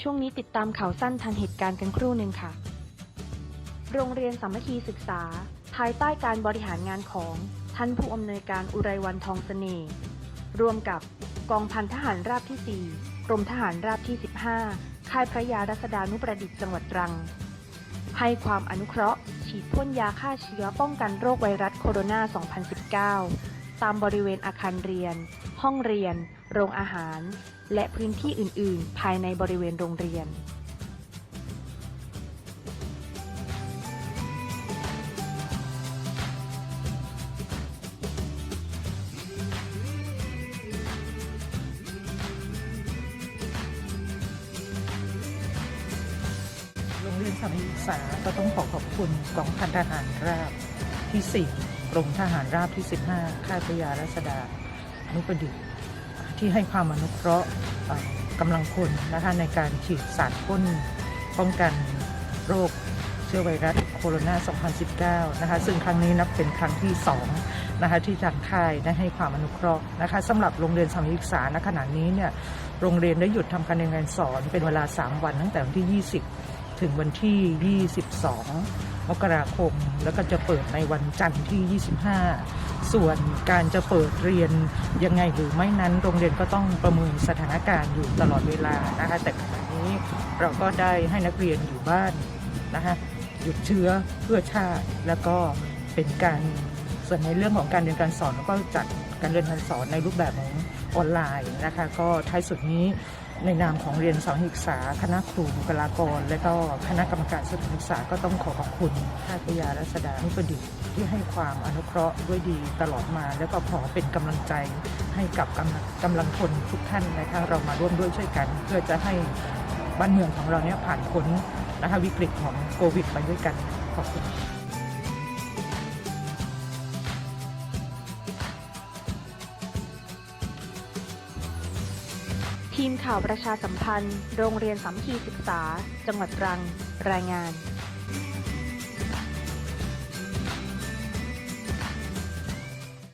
ช่วงนี้ติดตามข่าวสั้นทันเหตุการณ์กันครู่หนึ่งค่ะ โรงเรียนสามัคคีศึกษา ภายใต้การบริหารงานของท่านผู้อำนวยการอุไรวันทองเสน่ห์ร่วมกับกองพันทหารราบที่ 4 กรมทหารราบที่ 15 ค่ายพระยารัศดานุประดิษฐ์จังหวัดตรัง ให้ความอนุเคราะห์ ฉีดพ่นยาฆ่าเชื้อป้องกันโรคไวรัสโคโรนา 2019 ตามบริเวณอาคารเรียน ห้องเรียน โรงอาหาร และพื้นที่อื่น ๆ ภายในบริเวณโรงเรียน โรงเรียนสามัคคีศึกษาก็ต้องขอขอบคุณกองพันทหารราบที่ 4กรมทหารราบที่ 15 ค่ายพระยารัศดานุประดิษฐ์ ที่ให้ความอนุเคราะห์กำลังคนนะคะในการฉีดสารพ่นป้องกันโรคเชื้อไวรัสโคโรนา 2019 นะคะ ซึ่งครั้งนี้นับเป็นครั้งที่ 2 นะคะ ที่ทางค่ายได้ให้ความอนุเคราะห์นะคะสำหรับโรงเรียนสามัคคีศึกษาณขณะนี้เนี่ย โรงเรียนได้หยุดทำการเรียนการสอนเป็นเวลา 3 วันตั้งแต่วันที่ 20 ถึงวันที่ 22 มกราคม แล้วก็จะเปิดในวันจันทร์ที่ 25 ส่วนการจะเปิดเรียนยังไงหรือไม่นั้น โรงเรียนก็ต้องประเมินสถานการณ์อยู่ตลอดเวลานะคะ แต่ขณะนี้เราก็ได้ให้นักเรียนอยู่บ้านนะคะหยุดเชื้อเพื่อชาติ แล้วก็เป็นการส่วนในเรื่องของการเรียนการสอนก็จัดการเรียนการสอนในรูปแบบของออนไลน์นะคะ ก็ท้ายสุดนี้ ในนามของเรียนสอนศึกษา คณะครูบุคลากร และก็คณะกรรมการสถานศึกษาก็ต้องขอขอบคุณท่าพยารัศดานุประดิษฐ์ที่ให้ความอนุเคราะห์ด้วยดีตลอดมา แล้วก็ขอเป็นกำลังใจให้กับกำลังกำลังคนทุกท่านนะคะเรามาร่วมด้วยช่วยกัน เพื่อจะให้บ้านเมืองของเราเนี่ยผ่านพ้นนะคะวิกฤตของโควิดไปด้วยกันขอบคุณ ทีมข่าวประชาสัมพันธ์ โรงเรียนสามัคคีศึกษา จังหวัดตรัง รายงาน